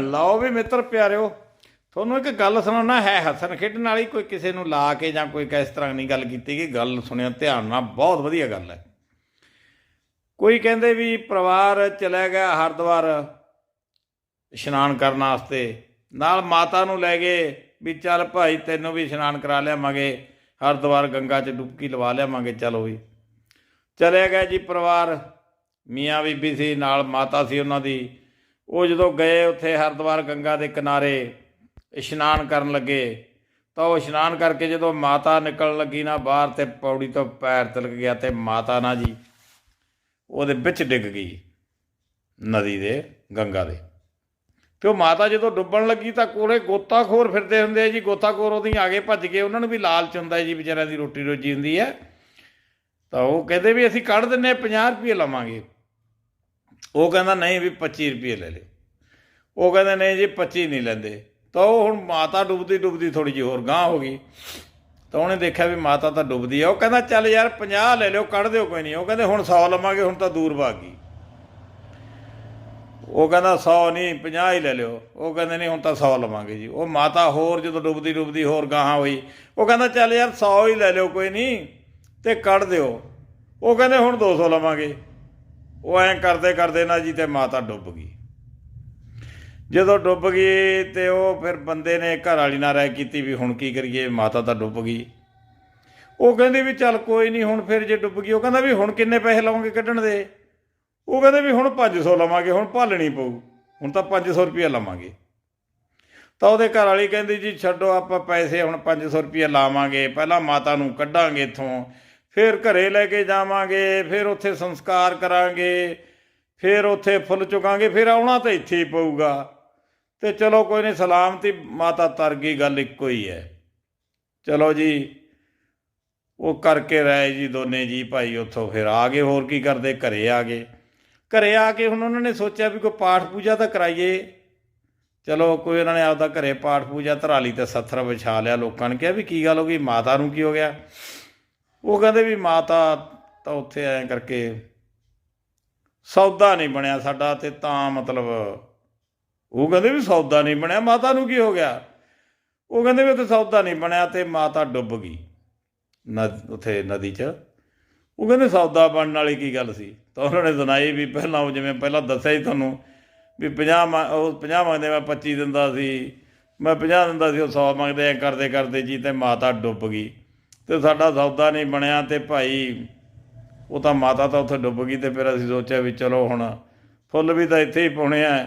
ਲਓ ਵੀ ਮਿੱਤਰ ਪਿਆਰਿਓ, ਤੁਹਾਨੂੰ ਇੱਕ ਗੱਲ ਸੁਣਾਉਣਾ ਹੈ, ਹੱਸਣ ਖੇਡਣ ਵਾਲੀ ਕੋਈ ਕਿਸੇ ਨੂੰ ਲਾ ਕੇ ਜਾਂ ਕੋਈ ਕਿਸ ਤਰ੍ਹਾਂ ਨਹੀਂ ਗੱਲ ਕੀਤੀ ਗਈ, ਗੱਲ ਸੁਣਿਆ ਧਿਆਨ ਨਾਲ, ਬਹੁਤ ਵਧੀਆ ਗੱਲ ਹੈ। ਕੋਈ ਕਹਿੰਦੇ ਵੀ ਪਰਿਵਾਰ ਚਲਾ ਗਿਆ ਹਰਿਦੁਆਰ ਇਸ਼ਨਾਨ ਕਰਨ ਵਾਸਤੇ, ਨਾਲ ਮਾਤਾ ਨੂੰ ਲੈ ਗਏ ਵੀ ਚੱਲ ਭਾਈ ਤੈਨੂੰ ਵੀ ਇਸ਼ਨਾਨ ਕਰਾ ਲਿਆਵਾਂਗੇ, ਹਰਿਦੁਆਰ ਗੰਗਾ 'ਚ ਡੁਬਕੀ ਲਵਾ ਲਿਆਵਾਂਗੇ, ਚਲੋ ਵੀ। ਚਲੇ ਗਿਆ ਜੀ ਪਰਿਵਾਰ, ਮੀਆਂ ਬੀਬੀ ਸੀ, ਨਾਲ ਮਾਤਾ ਸੀ ਉਹਨਾਂ ਦੀ ਉਹ ਜਦੋਂ ਗਏ ਉੱਥੇ ਹਰਿਦੁਆਰ ਗੰਗਾ ਦੇ ਕਿਨਾਰੇ, ਇਸ਼ਨਾਨ ਕਰਨ ਲੱਗੇ, ਤਾਂ ਉਹ ਇਸ਼ਨਾਨ ਕਰਕੇ ਜਦੋਂ ਮਾਤਾ ਨਿਕਲਣ ਲੱਗੀ ਨਾ ਬਾਹਰ ਤੇ ਪੌੜੀ ਤੋਂ ਪੈਰ ਤਿਲਕ ਗਿਆ ਤੇ ਮਾਤਾ ਨਾ ਜੀ, ਉਹਦੇ ਵਿੱਚ ਡਿੱਗ ਗਈ ਨਦੀ ਦੇ, ਗੰਗਾ ਦੇ। ਤੇ ਉਹ ਮਾਤਾ ਜਦੋਂ ਡੁੱਬਣ ਲੱਗੀ ਤਾਂ ਕੋਲੇ ਗੋਤਾਖੋਰ ਫਿਰਦੇ ਹੁੰਦੇ ਆ ਜੀ, ਗੋਤਾਖੋਰ ਉਹਦੀ ਆਗੇ ਭੱਜ ਗਏ ਉਹਨਾਂ ਨੂੰ ਵੀ ਲਾਲਚ ਹੁੰਦਾ ਜੀ ਵਿਚਾਰਿਆਂ ਦੀ ਰੋਟੀ ਰੋਜੀ ਹੁੰਦੀ ਹੈ। ਤਾਂ ਉਹ ਕਹਿੰਦੇ ਵੀ ਅਸੀਂ ਕੱਢ ਦਿੰਨੇ 50 ਰੁਪਏ ਲਵਾਂਗੇ। ਉਹ ਕਹਿੰਦਾ, ਨਹੀਂ ਵੀ 25 ਰੁਪਏ ਲੈ ਲੈ। ਉਹ ਕਹਿੰਦੇ, ਨਹੀਂ ਜੀ 25 ਨਹੀਂ ਲੈਂਦੇ। ਤਾਂ ਉਹ ਹੁਣ ਮਾਤਾ ਡੁੱਬਦੀ ਡੁੱਬਦੀ ਥੋੜੀ ਜਿਹੀ ਹੋਰ ਗਾਂ ਹੋ ਗਈ। ਤਾਂ ਉਹਨੇ ਦੇਖਿਆ ਵੀ ਮਾਤਾ ਤਾਂ ਡੁੱਬਦੀ ਆ। ਉਹ ਕਹਿੰਦਾ, ਚੱਲ ਯਾਰ 50 ਲੈ ਲਿਓ, ਕੱਢ ਦਿਓ, ਕੋਈ ਨਹੀਂ। ਉਹ ਕਹਿੰਦੇ, ਹੁਣ 100 ਲਵਾਂਗੇ, ਹੁਣ ਤਾਂ ਦੂਰ ਭਾਗ ਗਈ। ਉਹ ਕਹਿੰਦਾ 100 ਨਹੀਂ 50 ਹੀ ਲੈ ਲਿਓ। ਉਹ ਕਹਿੰਦੇ, ਨਹੀਂ, ਹੁਣ ਤਾਂ 100 ਲਵਾਂਗੇ ਜੀ। ਉਹ ਮਾਤਾ ਹੋਰ ਜਦੋਂ ਡੁੱਬਦੀ ਡੁੱਬਦੀ ਹੋਰ ਗਾਹਾਂ ਹੋਈ। ਉਹ ਕਹਿੰਦਾ, ਚੱਲ ਯਾਰ 100 ਹੀ ਲੈ ਲਿਓ, ਕੋਈ ਨਹੀਂ ਤੇ ਕੱਢ ਦਿਓ। ਉਹ ਕਹਿੰਦੇ, ਹੁਣ 200 ਲਵਾਂਗੇ। ਉਹ ਐਂ ਕਰਦੇ ਕਰਦੇ ਨਾ ਜੀ ਤੇ ਮਾਤਾ ਡੁੱਬ ਗਈ। ਜਦੋਂ ਡੁੱਬ ਗਈ ਤੇ ਉਹ ਫਿਰ ਬੰਦੇ ਨੇ ਘਰ ਵਾਲੀ ਨਾਲ ਰਾਏ ਕੀਤੀ ਵੀ ਹੁਣ ਕੀ ਕਰੀਏ, ਮਾਤਾ ਤਾਂ ਡੁੱਬ ਗਈ। ਉਹ ਕਹਿੰਦੀ ਵੀ ਚੱਲ ਕੋਈ ਨਹੀਂ, ਹੁਣ ਫਿਰ ਜੇ ਡੁੱਬ ਗਈ, ਉਹ ਕਹਿੰਦਾ ਵੀ ਹੁਣ ਕਿੰਨੇ ਪੈਸੇ ਲਵਾਂਗੇ ਕੱਢਣ ਦੇ? ਉਹ ਕਹਿੰਦੇ ਵੀ ਹੁਣ 500 ਲਵਾਂਗੇ, ਹੁਣ ਭਾਲਣੀ ਪਊ, ਹੁਣ ਤਾਂ 500 ਰੁਪਏ ਲਵਾਂਗੇ। ਤਾਂ ਉਹਦੇ ਘਰ ਵਾਲੀ ਕਹਿੰਦੀ ਜੀ, ਛੱਡੋ ਆਪਾਂ ਪੈਸੇ, ਹੁਣ 500 ਰੁਪਏ ਲਾਵਾਂਗੇ, ਪਹਿਲਾਂ ਮਾਤਾ ਨੂੰ ਕੱਢਾਂਗੇ ਇੱਥੋਂ। ਫਿਰ ਘਰੇ ਲੈ ਕੇ ਜਾਵਾਂਗੇ, ਫਿਰ ਉੱਥੇ ਸੰਸਕਾਰ ਕਰਾਂਗੇ, ਫਿਰ ਉੱਥੇ ਫੁੱਲ ਚੁਕਾਂਗੇ, ਫਿਰ ਆਉਣਾ ਤਾਂ ਇੱਥੇ ਹੀ ਪਊਗਾ। ਤੇ ਚਲੋ ਕੋਈ ਨਹੀਂ, ਸਲਾਮਤੀ ਮਾਤਾ ਤਰ ਗਈ, ਗੱਲ ਇੱਕੋ ਹੀ ਹੈ। ਚਲੋ ਜੀ, ਉਹ ਕਰਕੇ ਰਾਏ ਜੀ ਦੋਨੇ ਜੀ ਭਾਈ ਉੱਥੋਂ, ਫਿਰ ਆ ਗਏ, ਹੋਰ ਕੀ ਕਰਦੇ, ਘਰੇ ਆ ਗਏ। ਘਰੇ ਆ ਕੇ ਹੁਣ ਉਹਨਾਂ ਨੇ ਸੋਚਿਆ ਵੀ ਕੋਈ ਪਾਠ ਪੂਜਾ ਤਾਂ ਕਰਾਈਏ। ਚਲੋ ਕੋਈ ਉਹਨਾਂ ਨੇ ਆਪਦਾ ਘਰੇ ਪਾਠ ਪੂਜਾ ਧਰਾਲੀ ਤੇ ਸੱਥਰ ਵਿਛਾ ਲਿਆ, ਲੋਕਾਂ ਨੇ ਕਿਹਾ ਵੀ ਕੀ ਗੱਲ ਹੋ ਗਈ, ਮਾਤਾ ਨੂੰ ਕੀ ਹੋ ਗਿਆ? ਉਹ ਕਹਿੰਦੇ ਵੀ ਮਾਤਾ ਤਾਂ ਉੱਥੇ ਐਂ ਕਰਕੇ ਸੌਦਾ ਨਹੀਂ ਬਣਿਆ ਸਾਡਾ ਤੇ ਤਾਂ ਮਤਲਬ ਉਹ ਕਹਿੰਦੇ ਵੀ ਸੌਦਾ ਨਹੀਂ ਬਣਿਆ, ਮਾਤਾ ਨੂੰ ਕੀ ਹੋ ਗਿਆ? ਉਹ ਕਹਿੰਦੇ ਵੀ ਉੱਥੇ ਸੌਦਾ ਨਹੀਂ ਬਣਿਆ ਤੇ ਮਾਤਾ ਡੁੱਬ ਗਈ ਨਦ, ਉੱਥੇ ਨਦੀ 'ਚ। ਉਹ ਕਹਿੰਦੇ ਸੌਦਾ ਬਣਨ ਵਾਲੀ ਕੀ ਗੱਲ ਸੀ? ਤਾਂ ਉਹਨਾਂ ਨੇ ਸੁਣਾਈ ਵੀ ਪਹਿਲਾਂ ਉਹ ਜਿਵੇਂ ਪਹਿਲਾਂ ਦੱਸਿਆ ਹੀ ਤੁਹਾਨੂੰ ਵੀ 50 ਉਹ 50 ਮੰਗਦੇ ਮੈਂ 25 ਦਿੰਦਾ ਸੀ, ਮੈਂ 50 ਦਿੰਦਾ ਸੀ, ਉਹ 100 ਮੰਗਦੇ ਐ ਕਰਦੇ ਕਰਦੇ ਜੀ ਤੇ ਮਾਤਾ ਡੁੱਬ ਗਈ। ਤੇ ਸਾਡਾ ਸੌਦਾ ਨਹੀਂ ਬਣਿਆ ਤੇ ਭਾਈ ਉਹ ਤਾਂ ਮਾਤਾ ਤਾਂ ਉੱਥੇ ਡੁੱਬ ਗਈ ਤੇ ਫਿਰ ਅਸੀਂ ਸੋਚਿਆ ਵੀ ਚਲੋ ਹੁਣ ਫੁੱਲ ਵੀ ਤਾਂ ਇੱਥੇ ਹੀ ਪਾਉਣੇ ਆ।